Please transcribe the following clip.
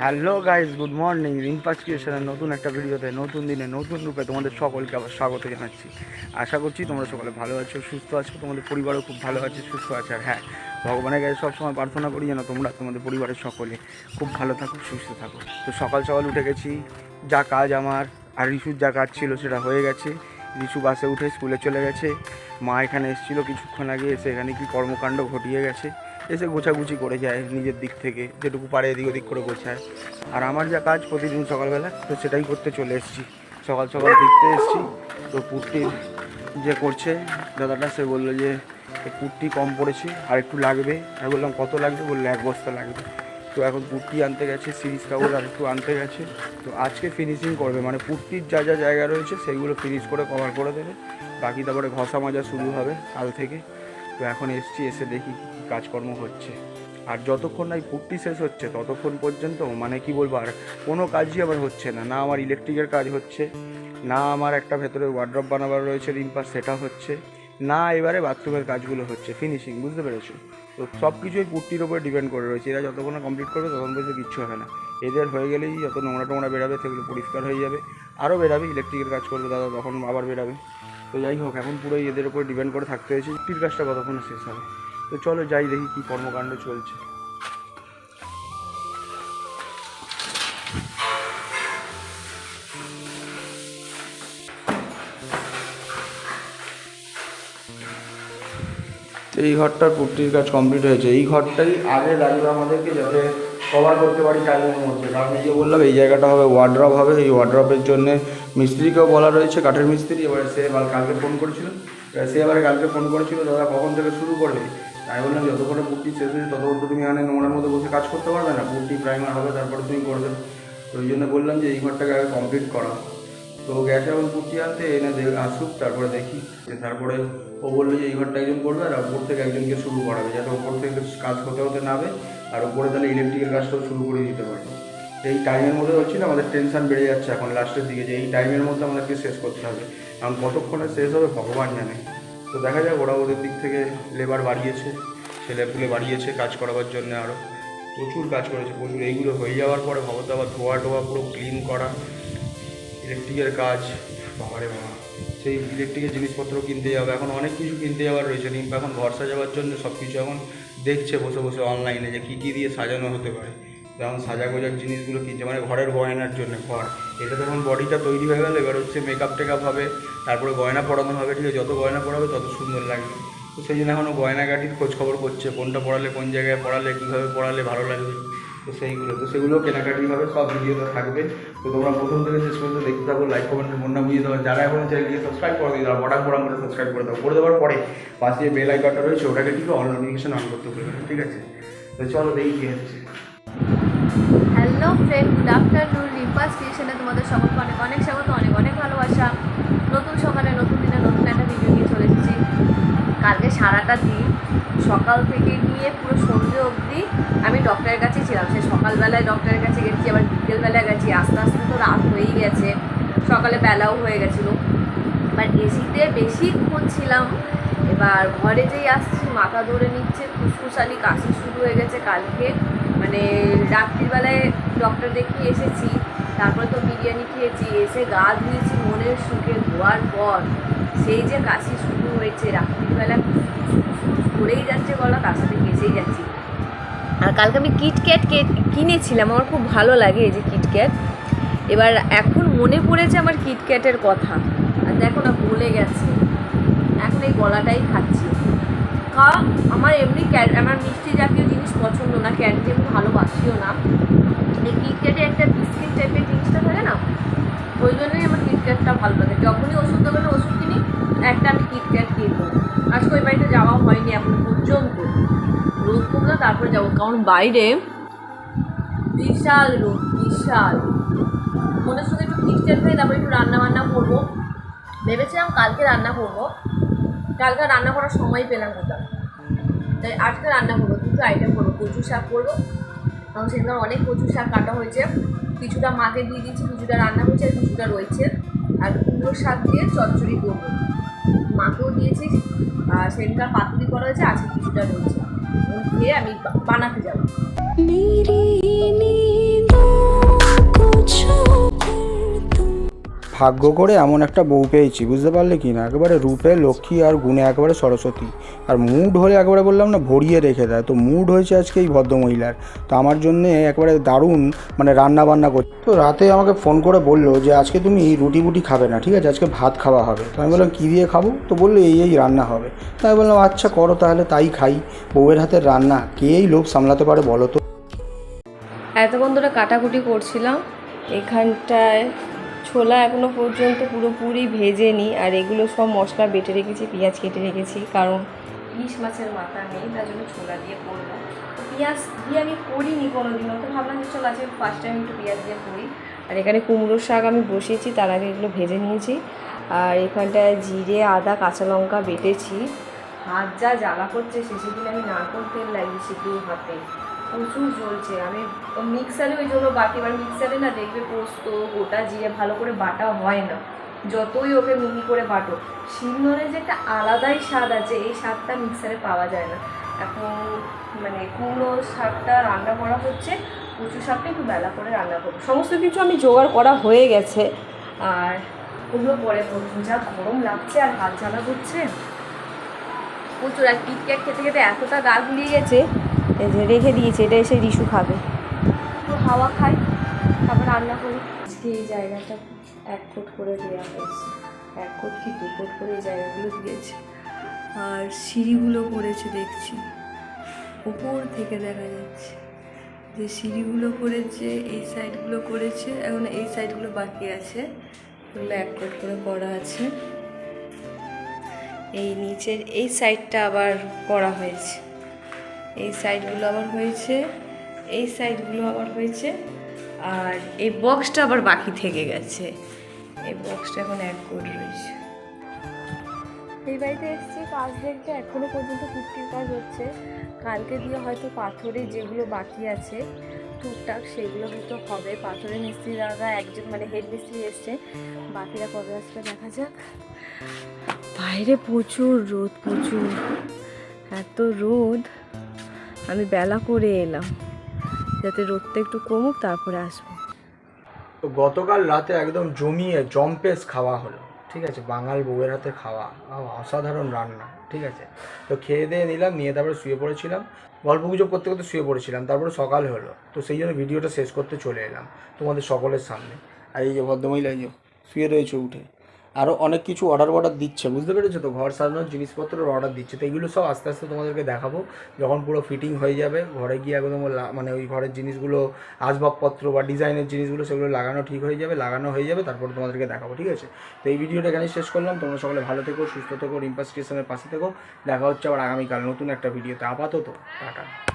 Hello guys good morning রিম্পাস ক্রিয়েশনের নতুন একটা ভিডিওতে, নতুন দিনে, নতুন রূপে তোমাদের সকলকে আবার স্বাগত জানাচ্ছি। আশা করছি তোমরা সকলে ভালো আছো, সুস্থ আছো, তোমাদের পরিবারও খুব ভালো আছে, সুস্থ আছে। আর হ্যাঁ ভগবানের কাছে সবসময় প্রার্থনা করি যেন তোমরা তোমাদের পরিবারের সকলে খুব ভালো থাকো, সুস্থ থাকো। তো সকাল সকাল উঠে গেছি, যা কাজ আমার, আর রিসুর যা কাজ ছিল সেটা হয়ে গেছে। রিসু বাসে উঠে স্কুলে চলে গেছে। মা এখানে এসেছিল কিছুক্ষণ আগে, এসে এখানে কি কর্মকাণ্ড ঘটিয়ে গেছে। এসে গোছাগুছি করে যায় নিজের দিক থেকে, যেটুকু পারে এদিক ওদিক করে গোছায়। আর আমার যা কাজ প্রতিদিন সকালবেলা, তো সেটাই করতে চলে এসেছি। সকাল সকাল দেখতে এসেছি, তো পুট্টির যে করছে, দাদাটা সে বলল যে পুট্টি কম পড়েছে, আর একটু লাগবে। আর বললাম, কত লাগবে? বলল, এক বস্তা লাগবে। তো এখন পুট্টি আনতে গেছে, সিরিজ কাগজ আর একটু আনতে গেছে। তো আজকে ফিনিশিং করবে মানে পুট্টির যা যা জায়গা রয়েছে, সেগুলো ফিনিশ করে কভার করে দেবে। বাকি তারপরে ঘষা মাজা শুরু হবে কাল থেকে। তো এখন এসছি, এসে দেখি কাজকর্ম হচ্ছে। আর যতক্ষণ না এই পুট্টি শেষ হচ্ছে, ততক্ষণ পর্যন্ত মানে কি বলব, আর কোনো কাজই আমার হচ্ছে না। না আমার ইলেকট্রিকের কাজ হচ্ছে, না আমার একটা ভেতরে ওয়ার্ড্রপ বানাবার রয়েছে রিম্পার সেটা হচ্ছে, না এবারে বাথরুমের কাজগুলো হচ্ছে। ফিনিশিং বুঝতে পেরেছ? তো সব কিছুই পুট্টির ওপরে ডিপেন্ড করে রয়েছে। এরা যতক্ষণ কমপ্লিট করবে, ততক্ষণ পর্যন্ত কিচ্ছু হবে না। এদের হয়ে গেলেই যত নোংরা টোংরা বেরাবে, সেগুলো পরিষ্কার হয়ে যাবে। আরও বেরাবে ইলেকট্রিকের কাজ করবে দাদা, তখন আবার বেরাবে। তো যাই হোক, এখন পুরোই এদের উপর ডিপেন্ড করে থাকতে হয়েছে। পুট্টির কাজটা কতক্ষণে শেষ হবে? তো চলো যাই দেখি কী কর্মকাণ্ড চলছে। এই ঘরটার পুট্টির কাজ কমপ্লিট হয়েছে। এই ঘরটাই আগে লাগবে আমাদেরকে যাতে কভার করতে পারি টাইমের মধ্যে। কারণ এই যে বললাম, এই জায়গাটা হবে ওয়ার্ড্রপ হবে। এই ওয়ার্ড্রপের জন্য মিস্ত্রিকেও বলা রয়েছে, কাঠের মিস্ত্রি। এবারে সে এবার কালকে ফোন করেছিল। সে এবারে কালকে ফোন করেছিল, দাদা কখন থেকে শুরু করবে? আমি বললাম যত যতক্ষণে পুট্টি শেষ হয়েছে ততক্ষণ তো তুমি এখানে নোংরার মধ্যে বসে কাজ করতে পারবে না। পুট্টি প্রাইমার হবে, তারপরে তুমি করবে। তো ওই জন্য বললাম যে এই ঘরটাকে আগে কমপ্লিট করা। তো গেছে এখন পুট্টি আনতে, এনে আসুক, তারপরে দেখি। তারপরে ও বলল যে এই ঘরটা একজন করবে, আর ওপর থেকে একজনকে শুরু করাবে, যাতে ওপর থেকে কাজ হতে হতে নাবে আর ওপরে তাহলে ইলেকট্রিকের কাজটাও শুরু করে দিতে পারবে। এই টাইমের মধ্যে হচ্ছে না, আমাদের টেনশন বেড়ে যাচ্ছে এখন লাস্টের দিকে, যে এই টাইমের মধ্যে আমাদেরকে শেষ করতে হবে। কারণ কতক্ষণে শেষ হবে, ভগবান জানে। তো দেখা যাক, ওরা ওদের দিক থেকে লেবার বাড়িয়েছে ছেলেপুলে বাড়িয়েছে কাজ করাবার জন্য আরও প্রচুর কাজ করেছে, প্রচুর। এইগুলো হয়ে যাওয়ার পরে ভগত আবার ধোয়া টোয়া পুরো ক্লিন করা। ইলেকট্রিকের কাজ, বাবারে বাবা। সেই ইলেকট্রিকের জিনিসপত্র কিনতে যাবে। এখন অনেক কিছু কিনতে যাওয়ার রয়েছে। রিম্পা এখন ঘর সাজাবার জন্য সব কিছু এখন দেখছে বসে বসে অনলাইনে যে কী কী দিয়ে সাজানো হতে পারে। যেমন সাজা গোজার জিনিসগুলো কিনছে মানে ঘরের গয়নার জন্য, ঘর। এটা তখন বডিটা তৈরি হয়ে গেলে, এবার হচ্ছে মেকআপ টেকআপ হবে, তারপরে গয়না পরানো হবে, ঠিক আছে, যত গয়না পরাবে তত সুন্দর লাগবে। তো সেই জন্য এখনও গয়নাগাটির খোঁজ খবর করছে, কোনটা পড়ালে কোন জায়গায় পড়ালে কীভাবে পড়ালে ভালো লাগবে। তো সেইগুলো, তো সেগুলো কেনাকাটি হবে, সব ভিডিওতে থাকবে। তো তোমরা প্রথম থেকে শেষ পর্যন্ত দেখতে থাকো লাইক কমেন্ট মন না বুঝিয়ে দেবো যারা এখন চ্যানেলকে সাবস্ক্রাইব করে দিয়ে দাও বটাম করে সাবস্ক্রাইব করে দাও। করে দেওয়ার পরে পাশে বেল আইকনটা রয়েছে, ওটাকে ঠিক অল নোটিফিকেশন অন করতে ভুলবে ঠিক আছে? তো চলো দেখি কী হচ্ছে। Hello friend, good afternoon. Rimpa স্টেশনে তোমাদের সকলকে অনেক অনেক স্বাগত, অনেক অনেক ভালোবাসা। নতুন সকালে, নতুন দিনে নতুন একটা ভিডিও নিয়ে চলে এসেছি। কালকে সারাটা দিন, সকাল থেকে নিয়ে পুরো সন্ধ্যে অবধি আমি ডক্টরের কাছে ছিলাম। সে সকালবেলায় ডক্টরের কাছে গেছি, আবার বিকেলবেলায় গেছি। আস্তে আস্তে তো রাত হয়েই গেছে, সকালে বেলাও হয়ে গেছিল। বাট এসিতে বেশিক্ষণ ছিলাম। এবার ঘরে যেই আসছি, মাথা ধরে নিচ্ছে ফুসফুসালি কাশি শুরু হয়ে গেছে কালকে। মানে রাত্রিবেলায় ডক্টর দেখিয়ে এসেছি, তারপরে তো বিরিয়ানি খেয়েছি, এসে গা ধুয়েছি মনের সুখে ধোয়ার পর, সেই যে কাশি শুরু হয়েছে, রাত্রিবেলা করেই যাচ্ছে গলা, তার সাথে কেসেই যাচ্ছি। আর কালকে আমি কিটক্যাট কিনেছিলাম, আমার খুব ভালো লাগে এই যে কিটক্যাট এবার এখন মনে পড়েছে আমার কিটক্যাটের কথা। আর দেখো না ভুলে গেছে। এখন এই গলাটাই খাচ্ছি। কারণ আমার এমনি আমার মিষ্টি জাতীয় জিনিস পছন্দ না ক্যান্ডি আমি ভালোবাসিও না। এই কিটক্যাটে একটা বিস্কিট টাইপের জিনিসটা থাকে না, ওই জন্যই আমার কিটক্যাটটা ভালো লাগে। যখনই ওষুধ দোকানে ওষুধ কিনি, একটা আমি কিটক্যাট কিনবো আজকে ওই বাড়িতে যাওয়া হয়নি, এখন পর্যন্ত। রোদ কমলে তারপরে যাব, কারণ বাইরে বিশাল রোদ, বিশাল। মনের সঙ্গে একটু কিটক্যাট খাই, তারপরে একটু রান্না বান্না করব। ভেবেছিলাম কালকে রান্না করব। কালকে রান্না করার সময় পেলাম কোথাও তাই আজকে রান্না করব, দুটো আইটেম করব, কচু শাক করব। কারণ সেদিন অনেক কচু শাক কাটা হয়েছে। কিছুটা মাকে দিয়ে দিয়েছি, কিছুটা রান্না হয়েছে, আর কিছুটা রয়েছে। আর কুমড়ো শাক দিয়ে চচ্চড়ি করব। মাকেও দিয়েছি, আর সেদিনকার পাতুরি করা হয়েছে, আজকে কিছুটা রয়েছে। খেয়ে আমি বানাতে যাব। ভাগ্য করে এমন একটা বউ পেয়েছি, বুঝতে পারলে কি না? একেবারে রূপে, লক্ষ্মী আর গুণে একেবারে সরস্বতী। আর মুড হলে একেবারে বললাম না, ভরিয়ে রেখে দেয়। তো মুড হয়েছে আজকে এই ভদ্রমহিলার। তো আমার জন্যে একবারে দারুণ মানে রান্না বান্না করছে তো রাতে আমাকে ফোন করে বলল যে, আজকে তুমি রুটি বুটি খাবে না, ঠিক আছে? আজকে ভাত খাওয়া হবে। তো আমি বললাম, কী দিয়ে খাব? তো বলল, এই এই রান্না হবে। তাই আমি বললাম আচ্ছা করো তাহলে, তাই খাই। বউয়ের হাতের রান্না, কে এই লোভ সামলাতে পারে বলো তো? এত ধরে কাটাকুটি করছিলাম, এখানটায় ছোলা এখনও পর্যন্ত পুরোপুরি ভেজেনি আর এগুলো সব মশলা বেটে রেখেছি, পেঁয়াজ কেটে রেখেছি, কারণ ইলিশ মাছের মাথা নেই, তার জন্য ছোলা দিয়ে করব। তো পেঁয়াজ দিয়ে আমি করিনি কোনোদিনও তো ভাবলাম যে চল আজকে ফার্স্ট টাইম একটু পেঁয়াজ দিয়ে করি। আর এখানে কুমড়োর শাক আমি বসিয়েছি, তার আগে এগুলো ভেজে নিয়েছি। আর এখানটায় জিরে, আদা, কাঁচা লঙ্কা বেটেছি। হাত যা জ্বালা করছে শেষের দিন আমি নারকোল তেল লাগিয়েছি দু হাতে। প্রচুর জ্বলছে। আমি মিক্সারে ওই জন্য বাটি এবার মিক্সারে না দেখবে পোস্ত, গোটা জিরে ভালো করে বাটা হয় না। যতই ওকে মিহি করে বাটো। শিলনোড়ে যে একটা আলাদাই স্বাদ আছে, এই স্বাদটা মিক্সারে পাওয়া যায় না। এখন মানে কুমড়ো শাকটা রান্না করা হচ্ছে, কচু শাকটা একটু বেলা করে রান্না করব। সমস্ত কিছু আমি জোগাড় করা হয়ে গেছে। আর ওগুলো পরে করব। যা গরম লাগছে আর হাত জ্বালা করছে। প্রচুর আর কিটক্যাট খেতে খেতে এতটা গা গুলিয়ে গেছে রেখে দিয়েছে, এটা এসে রিশু খাবে। হাওয়া খাই, তারপর রান্না করি। আজকে এই জায়গাটা এক ফুট করে দেওয়া হয়েছে। এক ফুট কি দু ফুট করে এই জায়গাগুলো দিয়েছে। আর সিঁড়িগুলো করেছে, দেখছি। উপর থেকে দেখা যাচ্ছে। যে সিঁড়িগুলো করেছে, এই সাইডগুলো করেছে, এখন এই সাইডগুলো বাকি আছে। এগুলো এক ফুট করে করা আছে। এই নিচের, এই সাইডটা আবার করা হয়েছে। এই সাইডগুলো আবার হয়েছে, এই সাইডগুলো আবার হয়েছে, আর এই বক্সটা আবার বাকি থেকে গেছে। এই বক্সটা এখন এক কোড রয়েছে। এই বাড়িতে এসেছি, কাজ দেখতে এখনও পর্যন্ত পুটকির কাজ হচ্ছে। কালকে দিয়ে হয়তো পাথরে যেগুলো বাকি আছে, টুকটাক সেগুলো হয়তো হবে। পাথরের মিস্ত্রি দাদা একজন মানে হেড মিস্ত্রি এসছে। বাকিরা কবে আসবে দেখা যাক। বাইরে প্রচুর রোদ, প্রচুর। এত রোদ। আমি বেলা করে এলাম। যাতে রোদটা একটু কমুক, তারপরে আসব। তো গতকাল রাতে একদম জমিয়ে জম্পেস খাওয়া হলো। ঠিক আছে, বাঙাল বউয়ের হাতে খাওয়া। অসাধারণ রান্না। ঠিক আছে? তো খেয়ে দিয়ে নিলাম, নিয়ে তারপরে শুয়ে পড়েছিলাম। গল্প গুজব করতে করতে শুয়ে পড়েছিলাম। তারপরে সকাল হলো। তো সেই জন্য ভিডিওটা শেষ করতে চলে এলাম তোমাদের সকলের সামনে। আর এই যে ভদ্রমহিলা, এই যে শুয়ে রয়েছে উঠে। আরও অনেক কিছু অর্ডার অর্ডার দিচ্ছে, বুঝতে পেরেছ তো? ঘর সাজানোর জিনিসপত্রের অর্ডার দিচ্ছে। তো এগুলো সব আস্তে আস্তে তোমাদেরকে দেখাবো। যখন পুরো ফিটিং হয়ে যাবে, ঘরে গিয়ে একদম মানে ওই ঘরের জিনিসগুলো, আসবাবপত্র বা ডিজাইনের জিনিসগুলো সেগুলো লাগানো ঠিক হয়ে যাবে, লাগানো হয়ে যাবে, তারপর তোমাদেরকে দেখাবো, ঠিক আছে? তো এই ভিডিওটা এখানে শেষ করলাম। তোমরা সকলে ভালো থেকো, সুস্থ থেকো, রিম্পা পাশে থেকো। দেখা হচ্ছে আবার আগামীকাল নতুন একটা ভিডিওতে। আপাতত, টাটা।